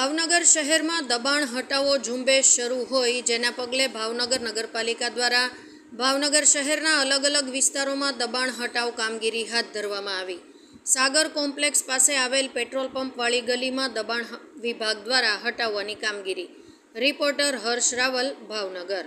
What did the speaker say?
ભાવનગર શહેરમાં દબાણ હટાવો ઝુંબેશ શરૂ હોય, જેના પગલે ભાવનગર નગરપાલિકા દ્વારા ભાવનગર શહેરના અલગ અલગ વિસ્તારોમાં દબાણ હટાવ કામગીરી હાથ ધરવામાં આવી. સાગર કોમ્પ્લેક્સ પાસે આવેલ પેટ્રોલ પંપવાળી ગલીમાં દબાણ વિભાગ દ્વારા હટાવવાની કામગીરી. રિપોર્ટર હર્ષ રાવલ, ભાવનગર.